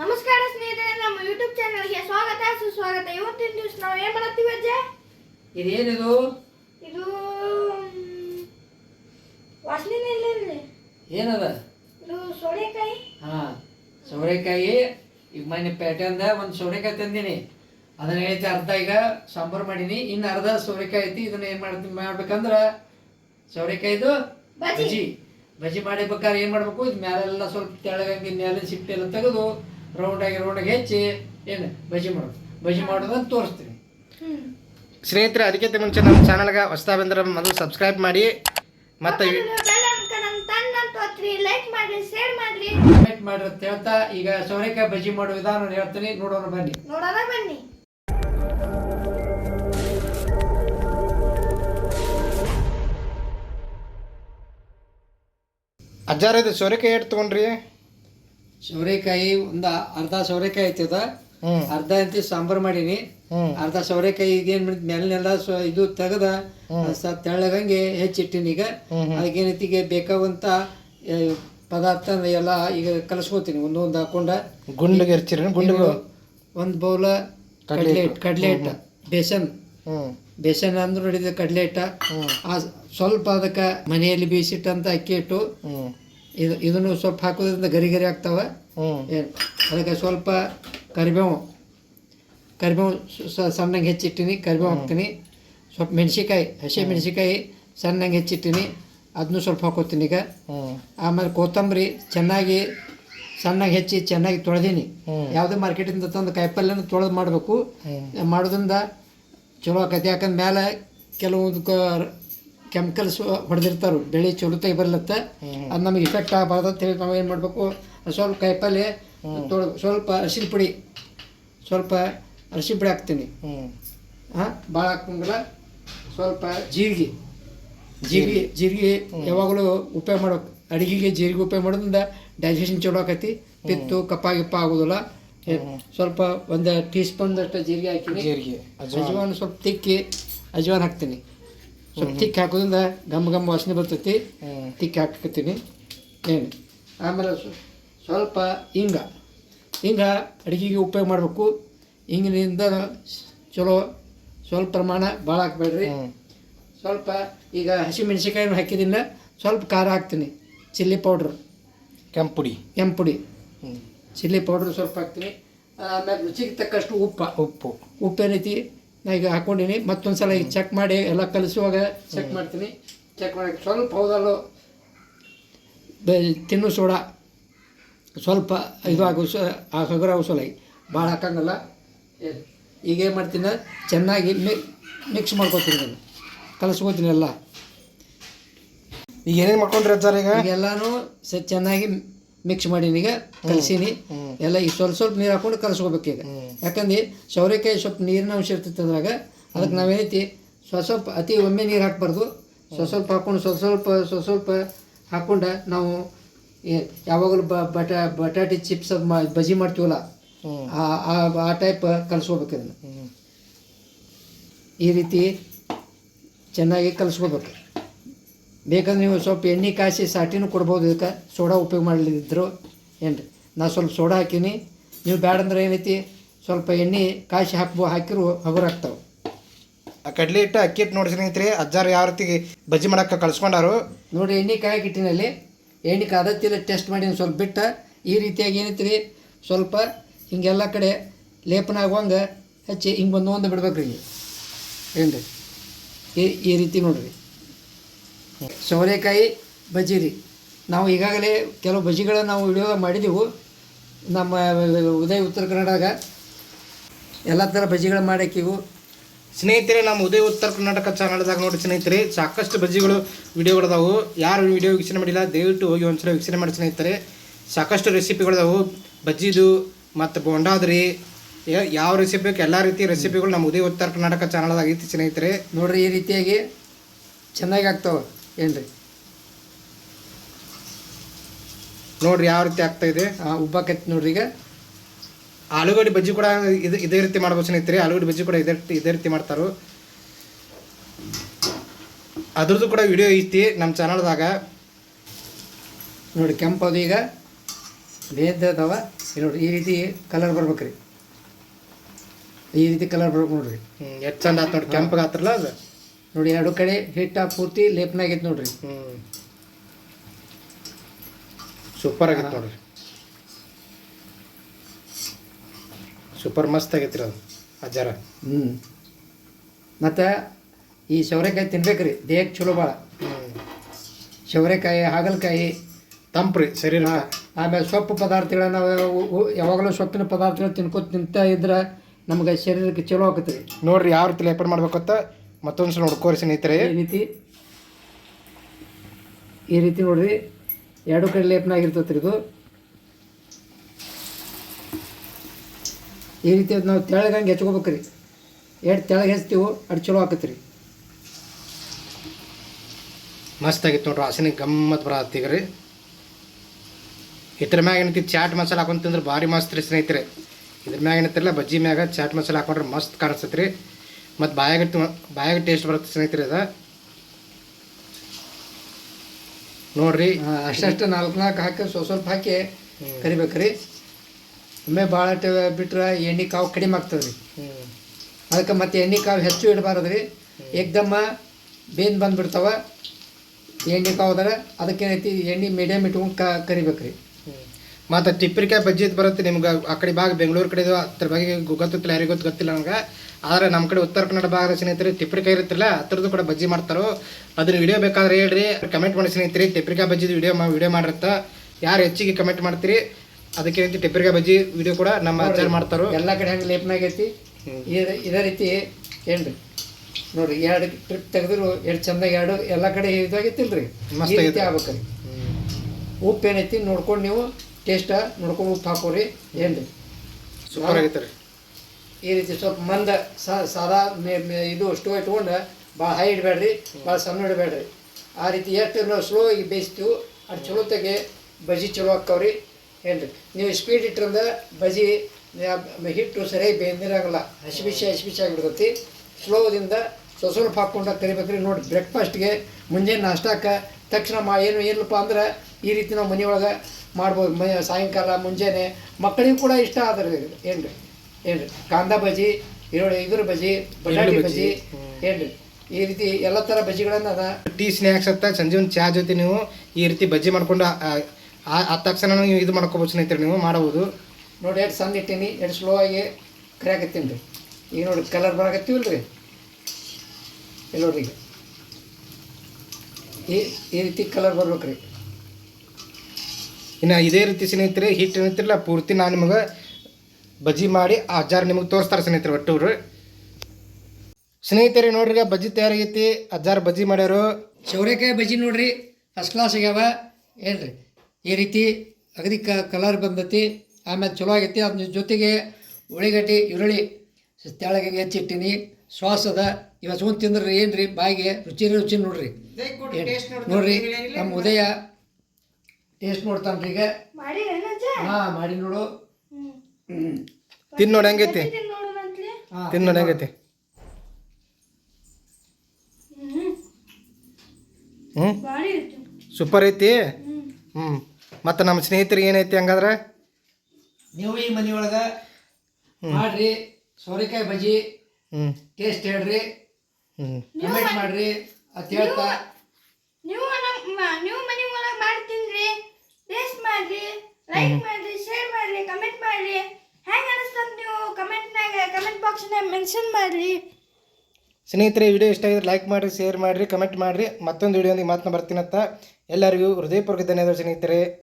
ನಮಸ್ಕಾರ ಸ್ನೇಹಿತರೆ ನಮ್ಮ ಯೂಟ್ಯೂಬ್ ಚಾನಲ್ಗೆ ಸ್ವಾಗತ ಸುಸ್ವಾಗತ. ಇವತ್ತಿನ ದಿವಸ ನಾವು ಏನ್ ಮಾಡತ್ತೀವಿ ಅಜ್ಜ? ಇದೇನಿದು? ಇದು ವಾಸನೆ ಇಲ್ಲರಿ ಏನದ? ಇದು ಸೋರೆಕಾಯಿ. ಹಾ ಸೋರೆಕಾಯಿ. ಈಗ ಮನೆ ಪೇಟೆಯಿಂದ ಒಂದು ಸೋರೆಕಾಯಿ ತಂದೀನಿ. ಅದನ್ನ ಐತಿ ಅರ್ಧ ಈಗ ಸಾಂಬಾರು ಮಾಡೀನಿ. ಇನ್ನು ಅರ್ಧ ಸೋರೆಕಾಯಿ ಐತಿ. ಇದನ್ನ ಏನ್ ಮಾಡ್ತೀನಿ ಮಾಡ್ಬೇಕಂದ್ರ ಸೋರೆಕಾಯಿದು ಬಜ್ಜಿ. ಬಜ್ಜಿ. ಮಾಡಿ ಬೇಕಾದ್ರೆ ಏನ್ ಮಾಡ್ಬೇಕು? ಇದು ಮ್ಯಾಲೆಲ್ಲ ಸ್ವಲ್ಪ ತೆಳಗಂಗೆ ಮೇಲೆ ಸಿಪ್ಪೆ ಎಲ್ಲ ತೆಗೆದು ರೌಂಡ್ ಆಗಿ ರೌಂಡ್ ಆಗಿ ಹೆಚ್ಚಿ ಏನು ಬಜಿ ಮಾಡೋದು. ಬಜಿ ಮಾಡೋದನ್ನ ತೋರಿಸ್ತೀನಿ. ಸ್ನೇಹಿತರೆ ಅದಕ್ಕಿಂತ ಮುಂಚೆ ನಮ್ಮ ಚಾನಲ್ಗೆ ಹೊಸ್ತಾ ಬಂದ್ರೆ ಮೊದಲು ಸಬ್ಸ್ಕ್ರೈಬ್ ಮಾಡಿ. ಮತ್ತೆ ಲೈಕ್ ಶೇರ್ ಅಂತ ಹೇಳ್ತಾ ಈಗ ಸೋರೆಕಾಯಿ ಬಜಿ ಮಾಡೋ ವಿಧಾನ ಹೇಳ್ತೀನಿ. ನೋಡೋಣ ಬನ್ನಿ. ನೋಡೋಣ ಬನ್ನಿ. ಅಜ್ಜಾರ ಇದು ಸೋರೆಕಾಯಿ ಎಷ್ಟು ತೊಗೊಂಡ್ರಿ? ಸೋರೆಕಾಯಿ ಒಂದ ಅರ್ಧ ಸೌರೆಕಾಯಿ ಐತದ ಅರ್ಧ ಅಂತ ಸಾಂಬಾರ್ ಮಾಡೀನಿ. ಅರ್ಧ ಸೌರೆಕಾಯಿ ಈಗ ಏನ್ ಮಾಡಿದ್ ಮೇಲಿನೆಲ್ಲ ಇದು ತೆಗದ ತೆಳ್ಳಗಂಗೆ ಹೆಚ್ಚಿಟ್ಟಿನಿ ಈಗ. ಅದಕ್ಕೇನೈತಿ ಈಗ ಪದಾರ್ಥ ಎಲ್ಲ ಈಗ ಕಲಸ್ಕೋತೀನಿ. ಒಂದೊಂದು ಹಾಕೊಂಡ. ಗುಂಡಿಗೆ ಇರ್ತೀರಿ ಗುಂಡಿಗಳು ಒಂದು ಬೌಲ ಕಡಲೆ ಕಡಲೆ ಹಿಟ್ಟು. ಬೇಸನ್. ಬೇಸನ್ ಅಂದ್ರೆ ನೋಡಿದ ಕಡ್ಲೆ ಹಿಟ್ಟ. ಸ್ವಲ್ಪ ಅದಕ್ಕೆ ಮನೆಯಲ್ಲಿ ಬೇಯಿಸಿಟ್ಟಂತ ಅಕ್ಕಿ ಇಟ್ಟು ಇದು ಇದನ್ನು ಸ್ವಲ್ಪ ಹಾಕೋದ್ರಿಂದ ಗರಿ ಗರಿ ಆಗ್ತಾವೆ. ಏನು ಅದಕ್ಕೆ ಸ್ವಲ್ಪ ಕರಿಬೇವು ಕರಿಬೇವು ಸಣ್ಣಂಗೆ ಸಣ್ಣಗೆ ಹೆಚ್ಚಿಟ್ಟಿನಿ ಕರಿಬೇವು ಹಾಕ್ತೀನಿ. ಸ್ವಲ್ಪ ಮೆಣಸಿಕಾಯಿ ಹಸಿ ಮೆಣಸಿಕಾಯಿ ಸಣ್ಣಗೆ ಹೆಚ್ಚಿಟ್ಟಿನಿ. ಅದನ್ನು ಸ್ವಲ್ಪ ಹಾಕೋತೀನಿ ಈಗ. ಆಮೇಲೆ ಕೊತ್ತಂಬರಿ ಚೆನ್ನಾಗಿ ಸಣ್ಣಗೆ ಹೆಚ್ಚಿ ಚೆನ್ನಾಗಿ ತೊಳೆದೀನಿ. ಯಾವುದೇ ಮಾರ್ಕೆಟಿಂದ ತಂದು ಕಾಯಿಪಲ್ಯನ ತೊಳೆದು ಮಾಡಬೇಕು. ಮಾಡೋದ್ರಿಂದ ಚಲೋ ಆಕೈತಿ. ಯಾಕಂದ್ರೆ ಮೇಲೆ ಕೆಲವೊಂದು ಕೆಮಿಕಲ್ಸ್ ಹೊಡೆದಿರ್ತಾರೆ. ಬೆಳೆ ಚಲೋ ತೆಗಿ ಬರ್ಲತ್ತ ಅದು ನಮಗೆ ಇಫೆಕ್ಟ್ ಆಗಬಾರ್ದು ಅಂತ ಹೇಳಿ ನಾವು ಏನು ಮಾಡಬೇಕು ಸ್ವಲ್ಪ ಕಾಯಿಪಲ್ಲೆ ಸ್ವಲ್ಪ ಅರಿಶಿನ ಪುಡಿ. ಸ್ವಲ್ಪ ಅರಿಶಿನ ಪುಡಿ ಹಾಕ್ತೀನಿ. ಹಾಂ ಭಾಳ ಹಾಕಂಗಿಲ್ಲ ಸ್ವಲ್ಪ ಜೀರಿಗೆ. ಜೀರಿಗೆ ಜೀರಿಗೆ. ಯಾವಾಗಲೂ ಉಪಯೋಗ ಮಾಡ್ಬೇಕು. ಅಡಿಗೆಗೆ ಜೀರಿಗೆ ಉಪಯೋಗ ಮಾಡೋದ್ರಿಂದ ಡೈಜೆಷನ್ ಚಲೋ ಆಕೈತಿ. ಪಿತ್ತು ಕಪ್ಪ ಗಿಪ್ಪ ಆಗೋದಿಲ್ಲ. ಸ್ವಲ್ಪ ಒಂದು ಟೀ ಸ್ಪೂನ್ದಷ್ಟು ಜೀರಿಗೆ ಹಾಕಿ ಜೀರಿಗೆ. ಅಜವಾನ ಸ್ವಲ್ಪ ತಿಕ್ಕಿ ಅಜವಾನ ಹಾಕ್ತೀನಿ. ಸ್ವಲ್ಪ ತಿಕ್ಕಿ ಹಾಕೋದ್ರಿಂದ ಗಮ್ ಗಮ್ ವಾಸನೆ ಬರ್ತೈತಿ. ತಿಕ್ಕಿ ಹಾಕತ್ತೀನಿ ಏನು? ಆಮೇಲೆ ಸ್ವ- ಸ್ವಲ್ಪ ಹಿಂಗ ಹಿಂಗ ಅಡುಗೆಗೆ ಉಪಯೋಗ ಮಾಡಬೇಕು. ಹಿಂಗಿನಿಂದ ಚಲೋ ಸ್ವಲ್ಪ ಪ್ರಮಾಣ ಭಾಳ ಹಾಕ್ಬೇಡ್ರಿ. ಸ್ವಲ್ಪ ಈಗ ಹಸಿಮೆಣ್ಸಿಕಾಯಿನೂ ಹಾಕಿದಿಲ್ಲ ಸ್ವಲ್ಪ ಖಾರ ಹಾಕ್ತೀನಿ. Chilli powder. ಕೆಂಪು ಪುಡಿ ಕೆಂಪು ಪುಡಿ ಹ್ಞೂ ಚಿಲ್ಲಿ ಪೌಡ್ರ್ ಸ್ವಲ್ಪ ಹಾಕ್ತೀನಿ. ಆಮೇಲೆ ರುಚಿಗೆ ತಕ್ಕಷ್ಟು ಉಪ್ಪು. ಉಪ್ಪು. ಉಪ್ಪು ಏನೈತಿ ನಾ ಈಗ ಹಾಕೊಂಡಿನಿ ಮತ್ತೊಂದು ಸಲ ಈಗ ಚೆಕ್ ಮಾಡಿ ಎಲ್ಲ ಕಲಿಸುವಾಗ ಚೆಕ್ ಮಾಡ್ತೀನಿ. ಚೆಕ್ ಮಾಡಿ ಸ್ವಲ್ಪ ಹೌದಲ್ಲೋ? ತಿನ್ನು ಸೋಡ. ಸ್ವಲ್ಪ ಇದು ಆಗೋ ಆ ಹಗುರ ಆಗೋ ಸಲ ಭಾಳ ಹಾಕಂಗಲ್ಲ. ಈಗ ಏನು ಮಾಡ್ತೀನಿ? ಚೆನ್ನಾಗಿ ಮಿಕ್ಸ್ ಮಾಡ್ಕೊತೀನಿ ನಾನು ಕಲಿಸ್ಕೋತೀನಿ ಎಲ್ಲ. ಈಗ ಏನೇನು ಮಾಡ್ಕೊಂಡ್ರಿ ಸರ್ ಈಗ? ಎಲ್ಲನೂ ಎಲ್ಲಾನು ಸ ಚೆನ್ನಾಗಿ ಮಿಕ್ಸ್ ಮಾಡೀನಿ ಈಗ ಕಲಸೀನಿ. ಎಲ್ಲ ಈ ಸ್ವಲ್ಪ ಸ್ವಲ್ಪ ನೀರು ಹಾಕೊಂಡು ಕಲಸ್ಕೋಬೇಕು ಈಗ. ಯಾಕಂದ್ರೆ ಸೌರೆಕಾಯಿ ಸ್ವಲ್ಪ ನೀರಿನ ಅಂಶ ಇರ್ತೈತೆ ಅದ್ರಾಗ. ಅದಕ್ಕೆ ನಾವೇನೈತಿ ಸ್ವಲ್ಪ ಸ್ವಲ್ಪ ಅತಿ ಒಮ್ಮೆ ನೀರು ಹಾಕ್ಬಾರ್ದು. ಸ್ವಲ್ಪ ಸ್ವಲ್ಪ ಹಾಕೊಂಡು ಸ್ವಲ್ಪ ಸ್ವಲ್ಪ ಸ್ವಲ್ಪ ಸ್ವಲ್ಪ ಹಾಕೊಂಡು ನಾವು ಯಾವಾಗಲೂ ಬ ಬಟ ಬಟಾಟೆ ಚಿಪ್ಸ್ ಅದು ಮಾ ಬಜಿ ಮಾಡ್ತೀವಲ್ಲ ಆ ಟೈಪ್ ಕಲಿಸ್ಕೋಬೇಕು ಇದನ್ನು. ಈ ರೀತಿ ಚೆನ್ನಾಗಿ ಕಲಿಸ್ಕೋಬೇಕು. ಬೇಕಂದ್ರೆ ನೀವು ಸ್ವಲ್ಪ ಎಣ್ಣೆ ಕಾಯಿಸಿ ಸಾಟಿನೂ ಕೊಡ್ಬೋದು. ಇದಕ್ಕೆ ಸೋಡಾ ಉಪಯೋಗ ಮಾಡಲಿದ್ದರು ಏನು ರೀ ನಾ ಸ್ವಲ್ಪ ಸೋಡಾ ಹಾಕೀನಿ. ನೀವು ಬ್ಯಾಡಂದ್ರೆ ಏನೈತಿ ಸ್ವಲ್ಪ ಎಣ್ಣೆ ಕಾಯಿಸಿ ಹಾಕ್ಬೋ ಹಾಕಿರು ಹಗುರಾಗ್ತಾವೆ ಆ ಕಡ್ಲೆ ಹಿಟ್ಟು ಅಕ್ಕಿ ಹಿಟ್ಟು ನೋಡಿ ಸ್ನೇಹಿತರೆ ಅಜ್ಜಾರು ಯಾವ ರೀತಿ ಬಜ್ಜಿ ಮಾಡಕ್ಕೆ ಕಳ್ಸ್ಕೊಂಡಾರು. ನೋಡಿ ಎಣ್ಣೆ ಕಾಯಕ್ಕೆ ಇಟ್ಟಿನಲ್ಲಿ ಎಣ್ಣೆ ಕಾದತ್ತಿಲ್ಲ ಟೆಸ್ಟ್ ಮಾಡಿ ಸ್ವಲ್ಪ ಬಿಟ್ಟು. ಈ ರೀತಿಯಾಗಿ ಏನೈತಿ ರೀ ಸ್ವಲ್ಪ ಹಿಂಗೆಲ್ಲ ಕಡೆ ಲೇಪನ ಆಗುವಂಗೆ ಹಚ್ಚಿ ಹಿಂಗೆ ಬಂದು ಒಂದು ಬಿಡ್ಬೇಕು ರೀ ಏನು ರೀ ಈ ಈ ರೀತಿ ನೋಡ್ರಿ. ಸೋರೆಕಾಯಿ ಬಜ್ಜಿ ರೀ ನಾವು ಈಗಾಗಲೇ ಕೆಲವು ಬಜ್ಜಿಗಳನ್ನು ನಾವು ವಿಡಿಯೋ ಮಾಡಿದೆವು. ನಮ್ಮ ಉದಯ ಉತ್ತರ ಕನ್ನಡದಾಗ ಎಲ್ಲ ಥರ ಬಜ್ಜಿಗಳು ಮಾಡಾಕಿವು ಸ್ನೇಹಿತರೆ ನಮ್ಮ ಉದಯ ಉತ್ತರ ಕರ್ನಾಟಕ ಚಾನಲ್ದಾಗ ನೋಡಿ ಸ್ನೇಹಿತರೆ ಸಾಕಷ್ಟು ಬಜ್ಜಿಗಳು ವಿಡಿಯೋಗಳದಾವು. ಯಾರು ವಿಡಿಯೋ ವೀಕ್ಷಣೆ ಮಾಡಿಲ್ಲ ದಯವಿಟ್ಟು ಹೋಗಿ ಒಂದ್ಸಲ ವೀಕ್ಷಣೆ ಮಾಡಿ ಸ್ನೇಹಿತರೆ. ಸಾಕಷ್ಟು ರೆಸಿಪಿಗಳದಾವು. ಬಜ್ಜಿದು ಮತ್ತು ಬೋಂಡಾದ್ರಿ ಯಾವ ರೆಸಿಪಿ ಬೇಕು ಎಲ್ಲ ರೀತಿ ರೆಸಿಪಿಗಳು ನಮ್ಮ ಉದಯ ಉತ್ತರ ಕರ್ನಾಟಕ ಚಾನಲ್ದಾಗ ಐತಿ ಸ್ನೇಹಿತರೆ. ನೋಡ್ರಿ ಈ ರೀತಿಯಾಗಿ ಚೆನ್ನಾಗಿ ಆಗ್ತಾವೆ. ಏನು ರೀ ನೋಡ್ರಿ ಯಾವ ರೀತಿ ಆಗ್ತಾ ಇದೆ. ಉಬ್ಬಾಕೈತಿ ನೋಡ್ರಿ ಈಗ. ಆಲೂಗಡ್ಡೆ ಬಜ್ಜಿ ಕೂಡ ಇದು ಇದೇ ರೀತಿ ಮಾಡ್ಬೋದು ಸ್ನೇಹಿತರೆ. ಆಲೂಗಡ್ಡೆ ಬಜ್ಜಿ ಕೂಡ ಇದೇ ಇದೇ ರೀತಿ ಮಾಡ್ತಾರೆ. ಅದ್ರದ್ದು ಕೂಡ ವಿಡಿಯೋ ಐತಿ ನಮ್ಮ ಚಾನಲ್ದಾಗ. ನೋಡಿ ಕೆಂಪದು ಈಗ. ಬೇದವ ನೋಡ್ರಿ, ಈ ರೀತಿ ಕಲರ್ ಬರ್ಬೇಕ್ರಿ. ಈ ರೀತಿ ಕಲರ್ ಬರ್ಬೇಕು ನೋಡ್ರಿ. ಎಷ್ಟು ಚಂದ ಆತು ನೋಡಿ ಕೆಂಪಗೆ ಆತ್ರಲ್ಲ ಅದು? ನೋಡಿ ಎರಡು ಕಡೆ ಹಿಟ್ಟ ಪೂರ್ತಿ ಲೇಪನ ಆಗೈತೆ ನೋಡ್ರಿ. ಹ್ಞೂ ಸೂಪರ್ ಆಗೈತೆ ನೋಡ್ರಿ. ಸೂಪರ್ ಮಸ್ತ್ ಆಗೈತ್ರಿ ಅದು ಅಜ್ಜಾರ ಹ್ಞೂ ಮತ್ತು ಈ ಸೌರೆಕಾಯಿ ತಿನ್ಬೇಕ್ರಿ ದೇಹಕ್ಕೆ ಚಲೋ ಭಾಳ ಸೌರೆಕಾಯಿ ಹಾಗಲಕಾಯಿ. ತಂಪ್ರಿ ಶರೀರ. ಆಮೇಲೆ ಸೊಪ್ಪು ಪದಾರ್ಥಗಳನ್ನ ಯಾವಾಗಲೂ ಸೊಪ್ಪಿನ ಪದಾರ್ಥಗಳು ತಿನ್ಕೋ ತಿಂತ ಇದ್ರೆ ನಮಗೆ ಶರೀರಕ್ಕೆ ಚಲೋ ಆಗುತ್ತೆ ನೋಡ್ರಿ ಯಾವ ರೀತಿ ಲೇಪನ ಮಾಡ್ಬೇಕು ಅಂತ ಮತ್ತೊಂದು ಸಲ ನೋಡ್ಕೋರಿ ಸ್ನೇಹಿತರೆ. ಈ ರೀತಿ ಈ ರೀತಿ ನೋಡ್ರಿ ಎರಡು ಕಡೆ ಲೇಪನ ಆಗಿರ್ತೈತೆ ರೀ ಇದು. ಈ ರೀತಿ ಅದು ನಾವು ತೆಳಗಂಗೆ ಹೆಚ್ಕೋಬೇಕ್ರಿ. ಎರಡು ತೆಳಗೆ ಹೆಚ್ತೀವೋ ಅಷ್ಟು ಚಲೋ ಆಕತ್ರಿ. ಮಸ್ತ್ ಆಗಿತ್ತು ನೋಡ್ರಿ ಹಸಿನ ಗಮ್ಮತ್ ಬರತ್ತೀಗ ರೀ ಇದ್ರ ಮ್ಯಾಗ ಏನೈತಿ ಚಾಟ್ ಮಸಾಲೆ ಹಾಕೊಂತಂದ್ರೆ ತಿಂದ್ರೆ ಭಾರಿ ಮಸ್ತ್ ರೀ ಸ್ನೇಹಿತರೆ. ಇದ್ರ ಮ್ಯಾಗ ಏನೈತಿರಲ್ಲ ಬಜ್ಜಿ ಮ್ಯಾಗ ಚಾಟ್ ಮಸಾಲೆ ಹಾಕೊಂಡ್ರೆ ಮಸ್ತ್ ಕಾಣಿಸ್ತೈತೆ ರೀ ಮತ್ತು ಬಾಯಾಗ ಬಾಯಾಗ ಟೇಸ್ಟ್ ಬರುತ್ತೆ ಸ್ನೇಹಿತರೆ ಅದ ನೋಡ್ರಿ. ಅಷ್ಟು ಅಷ್ಟಷ್ಟು ನಾಲ್ಕು ನಾಲ್ಕು ಹಾಕಿ ಸ್ವಲ್ಪ ಸ್ವಲ್ಪ ಹಾಕಿ ಕರಿಬೇಕ್ರಿ. ಒಮ್ಮೆ ಭಾಳ ಬಿಟ್ರೆ ಎಣ್ಣೆ ಕಾವು ಕಡಿಮೆ ಆಗ್ತದೆ ರೀ ಅದಕ್ಕೆ ಮತ್ತೆ ಎಣ್ಣೆ ಕಾವು ಹೆಚ್ಚು ಇಡಬಾರ್ದು ರೀ ಏಕ್ದಮ್ಮ ಬೇನ್ ಬಂದುಬಿಡ್ತಾವೆ. ಎಣ್ಣೆ ಅದಕ್ಕೆ ಅದಕ್ಕೇನೈತಿ? ಎಣ್ಣೆ ಮೀಡಿಯಮ್ ಇಟ್ಕೊಂಡು ಕ ಕರಿಬೇಕ್ರಿ. ಮತ್ತು ಟಿಪ್ಪರಿಕಾಯಿ ಬಜ್ಜಿ ಬರುತ್ತೆ ನಿಮ್ಗೆ ಆ ಕಡೆ ಭಾಗ ಬೆಂಗಳೂರು ಕಡೆ ಅದ್ರ ಬಗ್ಗೆ ಗೊತ್ತಿಲ್ಲ ಯಾರಿಗೂ ಗೊತ್ತು ಗೊತ್ತಿಲ್ಲ ನನಗೆ. ಆದರೆ ನಮ್ಮ ಕಡೆ ಉತ್ತರ ಕನ್ನಡ ಭಾಗದ ಸ್ನೇಹಿತರೆ ತಿಪ್ಪರಿಕಾಯಿ ಇರುತ್ತಲ್ಲ ಹತ್ರದ್ದು ಕೂಡ ಬಜ್ಜಿ ಮಾಡ್ತಾರೋ. ಅದನ್ನ ವಿಡಿಯೋ ಬೇಕಾದ್ರೆ ಹೇಳ್ರಿ ಕಮೆಂಟ್ ಮಾಡಿ ಸ್ನೇಹಿತರೆ ತಿಪ್ಪರಿಕಾಯಿ ಬಜ್ಜಿದು ವಿಡಿಯೋ ಮಾ ವಿಡಿಯೋ ಮಾಡಿರುತ್ತೆ. ಯಾರು ಹೆಚ್ಚಿಗೆ ಕಮೆಂಟ್ ಮಾಡ್ತೀರಿ ಅದಕ್ಕೆ ರೀತಿ ಟಿಪ್ಪರಿಕಾಯಿ ಬಜ್ಜಿ ವಿಡಿಯೋ ಕೂಡ ನಮ್ಮ ಆಚಾರ ಮಾಡ್ತಾರೋ. ಎಲ್ಲ ಕಡೆ ಹಂಗೆ ಲೇಪನ ಆಗೈತಿ. ಇದೇ ರೀತಿ ಏನ್ರಿ ನೋಡ್ರಿ ಎರಡು ಟ್ರಿಪ್ ತೆಗೆದ್ರು ಎರಡು ಚಂದಾಗ ಎರಡು ಎಲ್ಲ ಕಡೆ ಇದಾಗೈತಿಲ್ರಿ ಮಸ್ತ್ ಆಗೈತೆ. ಆಗ್ಬೇಕ್ರಿ ಉಪ್ಪು ಏನೈತಿ ನೋಡ್ಕೊಂಡು ನೀವು. ಟೇಸ್ಟ ನೋಡ್ಕೊಂಡು ಉಪ್ಪು ಹಾಕೋರಿ ಏನ್ರಿ? ಸೂಪರ್ ಆಗೈತೆ ರೀ ಈ ರೀತಿ ಸ್ವಲ್ಪ ಮಂದ ಸಾದಾ ಇದು ಸ್ಟೋವ್ ಇಟ್ಕೊಂಡು ಭಾಳ ಹೈ ಇಡಬೇಡ್ರಿ ಭಾಳ ಸಣ್ಣ ಇಡಬೇಡ್ರಿ. ಆ ರೀತಿ ಎಷ್ಟು ನಾವು ಸ್ಲೋ ಆಗಿ ಬೇಯಿಸ್ತೀವಿ ಅದು ತೆಗೆ ಬಜಿ ಚಲೋ ಹಾಕವ್ರಿ ಏನ್ರಿ? ನೀವು ಸ್ಪೀಡ್ ಇಟ್ಟರಿಂದ ಬಜಿ ಹಿಟ್ಟು ಸರಿಯಾಗಿ ಬೇಂದಿರಾಗಲ್ಲ ಹಸಿ ಬಿಸಿ ಹಸಿ ಬಿಸಿ ಆಗಿಬಿಡ್ತೈತಿ. ಸ್ಲೋದಿಂದ ಸ್ವಲ್ಪ ಸ್ವಲ್ಪ ಹಾಕ್ಕೊಂಡು ಕರಿಬೇಕ್ರಿ ನೋಡಿ ಬ್ರೇಕ್ಫಾಸ್ಟ್ಗೆ ಮುಂಜಾನೆ ನಾಷ್ಟಾಕ ತಕ್ಷಣ ಮಾ ಏನು ಏನಪ್ಪ ಅಂದ್ರೆ ಈ ರೀತಿ ನಾವು ಮನೆಯೊಳಗೆ ಮಾಡ್ಬೋದು. ಮ ಸಾಯಂಕಾಲ ಮುಂಜಾನೆ ಮಕ್ಕಳಿಗೂ ಕೂಡ ಇಷ್ಟ ಆದ್ರೆ ಏನ್ರಿ? ಏನ್ರಿ? ಕಾಂದ ಬಜಿ ಈರುಳ್ಳಿ ಇದ್ರ ಬಜಿ ಬಟಾಟಿ ಬಜಿ ಏನ್ರಿ? ಈ ರೀತಿ ಎಲ್ಲ ಥರ ಬಜ್ಜಿಗಳನ್ನ ಅದ. ಟೀ ಸ್ನ್ಯಾಕ್ಸ್ ಅಂತ ಸಂಜೆ ಒಂದು ಚಹಾ ಜೊತೆ ನೀವು ಈ ರೀತಿ ಬಜ್ಜಿ ಮಾಡ್ಕೊಂಡು ಆ- ತಕ್ಷಣ ನೀವು ಇದು ಮಾಡ್ಕೋಬೋದು ಸ್ನೇಹಿತರೆ ನೀವು ಮಾಡಬಹುದು. ನೋಡಿ ಎಷ್ಟು ಸಣ್ಣ ಇಟ್ಟೀನಿ ಎಷ್ಟು ಸ್ಲೋ ಆಗಿ ಕರಿಯಾಕತ್ತೀನಿ ರೀ. ಈಗ ನೋಡಿ ಕಲರ್ ಬರಾಕತ್ತೀವಲ್ಲ ರೀ ಇಲ್ಲಿ ನೋಡ್ರಿ ಈ ಈ ರೀತಿ ಕಲರ್ ಬರ್ಬೇಕು ರೀ ಇನ್ನು ಇದೇ ರೀತಿ ಸ್ನೇಹಿತರೆ ಹಿಟ್ಟು ಏನೈತಿರಲ್ಲ ಪೂರ್ತಿ ನಾನು ನಿಮಗೆ ಬಜ್ಜಿ ಮಾಡಿ ಆ ಜಾರ್ ನಿಮಗೆ ತೋರಿಸ್ತಾರೆ ಸ್ನೇಹಿತರೆ ಒಟ್ಟೂರು. ಸ್ನೇಹಿತರೆ ನೋಡ್ರಿ ಬಜ್ಜಿ ತಯಾರಾಗೈತಿ ಅಜ್ಜಾರ್ ಬಜ್ಜಿ ಮಾಡ್ಯಾರು. ಸೌರೆಕಾಯಿ ಬಜ್ಜಿ ನೋಡ್ರಿ ಫಸ್ಟ್ ಕ್ಲಾಸ್ ಆಗ್ಯಾವ. ಏನ್ರಿ ಈ ರೀತಿ ಅಗದಿ ಕ ಕಲರ್ ಬಂದೈತಿ ಆಮೇಲೆ ಚಲೋ ಆಗೈತಿ. ಅದ್ರ ಜೊತೆಗೆ ಉಳಿಗಟ್ಟಿ ಈರುಳ್ಳಿ ತೆಳಗೆ ಹೆಚ್ಚಿಟ್ಟಿನಿ ಶ್ವಾಸದ ಅದ. ಇವ ತಿಂದ್ರಿ ಏನು ಏನ್ರಿ ಬಾಯಿಗೆ ರುಚಿ ರುಚಿ ನೋಡ್ರಿ. ನೋಡ್ರಿ. ನಮ್ಮ ಉದಯ ಟೇಸ್ಟ್ ನೋಡ್ತಾನ್ರಿ ಈಗ. ಹಾ ಮಾಡಿ ನೋಡು. ತಿನ್ ನೋಡಿ ಹೆಂಗೈತಿ? ತಿನ್ ನೋಡಿ ಹೆಂಗೈತಿ? ಹ್ಮ್. ಹ್ಞೂ ಸೂಪರ್ ಐತಿ? ಹ್ಮ್. ಹ್ಞೂ ಮತ್ತು ನಮ್ಮ ಸ್ನೇಹಿತರಿಗೆ ಏನೈತಿ ಹಂಗಾದ್ರೆ? ನೀವು ಈ ಮನೆಯೊಳಗ ಮಾಡ್ರಿ. ಸೋರೆಕಾಯಿ ಬಜ್ಜಿ. ಹ್ಞೂ ಟೇಸ್ಟ್ ಹೇಳ್ರಿ. ಹ್ಞೂ ಕಮೆಂಟ್ ಮಾಡ್ರಿ. ಅಂತ ಹೇಳ್ತಾ ನೀವು ನಮ್ಮ ನೀವು ಮನೆ ಒಳಗೆ ಮಾಡಿ ತಿನ್ರಿ ಟೇಸ್ಟ್ ಮಾಡ್ರಿ ಲೈಕ್ ಮಾಡ್ರಿ ಶೇರ್ ಮಾಡ್ರಿ ಕಮೆಂಟ್ ಮಾಡ್ರಿ. ಹೆಂಗೆ ಅನಿಸ್ತಂತ ನೀವು? ಕಮೆಂಟ್ನಾಗ ಕಮೆಂಟ್ ಬಾಕ್ಸ್ನಾಗ ಮೆನ್ಷನ್ ಮಾಡಿ ಸ್ನೇಹಿತರೆ ವಿಡಿಯೋ ಇಷ್ಟ ಆಗಿದ್ರೆ ಲೈಕ್ ಮಾಡಿರಿ ಶೇರ್ ಮಾಡಿರಿ ಕಮೆಂಟ್ ಮಾಡಿರಿ. ಮತ್ತೊಂದು ವಿಡಿಯೋ ಮಾತನ್ನ ಬರ್ತೀನಂತ ಎಲ್ಲರಿಗೂ ಹೃದಯಪೂರ್ವಕ ಧನ್ಯವಾದ ಸ್ನೇಹಿತರೆ.